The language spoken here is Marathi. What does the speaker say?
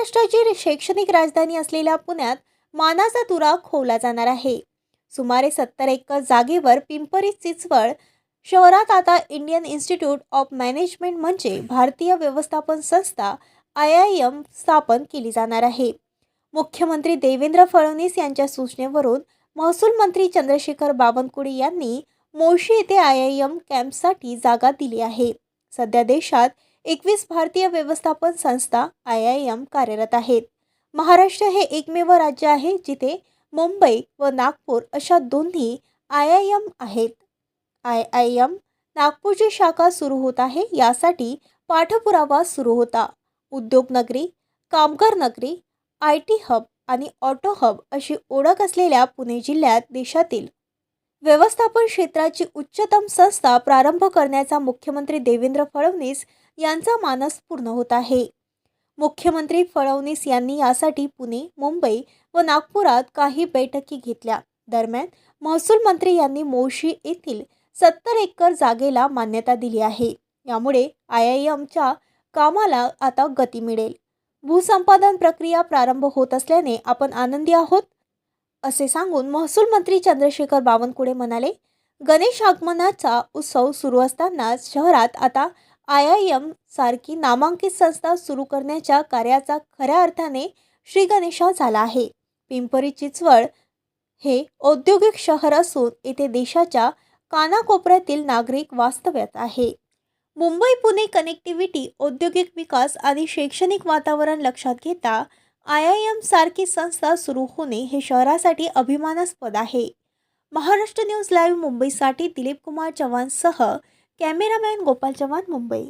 महाराष्ट्राची शैक्षणिक राजधानी असलेल्या पुण्यात मानाचा तुरा खोवला जाणार आहे. सुमारे सत्तर एकर जागेवर पिंपरी चिंचवड शहरात आता इंडियन इन्स्टिट्यूट ऑफ मॅनेजमेंट म्हणजे भारतीय व्यवस्थापन संस्था आय आय एम स्थापन केली जाणार आहे. मुख्यमंत्री देवेंद्र फडणवीस यांच्या सूचनेवरून महसूल मंत्री चंद्रशेखर बावनकुळे यांनी मोशी येथे आय आय एम कॅम्पसाठी जागा दिली आहे. सध्या देशात एकवीस भारतीय व्यवस्थापन संस्था आय आय एम कार्यरत आहेत. महाराष्ट्र हे एकमेव राज्य आहे जिथे मुंबई व नागपूर अशा दोन्ही आय आय एम आहेत. आय आय एम नागपूरची शाखा सुरू होत आहे यासाठी पाठपुरावा सुरू होता. उद्योगनगरी कामगार नगरी आय टी हब आणि ऑटो हब अशी ओळख असलेल्या पुणे जिल्ह्यात देशातील व्यवस्थापन क्षेत्राची उच्चतम संस्था प्रारंभ करण्याचा मुख्यमंत्री देवेंद्र फडणवीस यांचा मानस पूर्ण होत आहे. मुख्यमंत्री फडणवीस यांनी यासाठी पुणे मुंबई व नागपुरात काही बैठकी घेतल्या. दरम्यान महसूल मंत्री यांनी मोशी येथील सत्तर एकर जागेला मान्यता दिली आहे. यामुळे आय आय एमच्या कामाला आता गती मिळेल. भूसंपादन प्रक्रिया प्रारंभ होत असल्याने आपण आनंदी आहोत असे सांगून महसूल मंत्री चंद्रशेखर बावनकुळे म्हणाले. गणेश आगमनाचा उत्सव सुरू असतानाच शहरात आता आय आय एम सारखी नामांकित संस्था सुरू करण्याच्या कार्याचा खऱ्या अर्थाने श्रीगणेशा झाला आहे. पिंपरी चिंचवड हे औद्योगिक शहर असून येथे देशाच्या कानाकोपऱ्यातील नागरिक वास्तव्यात आहे. मुंबई पुणे कनेक्टिव्हिटी औद्योगिक विकास आणि शैक्षणिक वातावरण लक्षात घेता आय आय एम सारखी संस्था सुरू होणे हे शहरासाठी अभिमानास्पद आहे. महाराष्ट्र न्यूज लाईव्ह मुंबईसाठी दिलीप कुमार चव्हाणसह कॅमेरामॅन गोपाल चव्हाण मुंबई.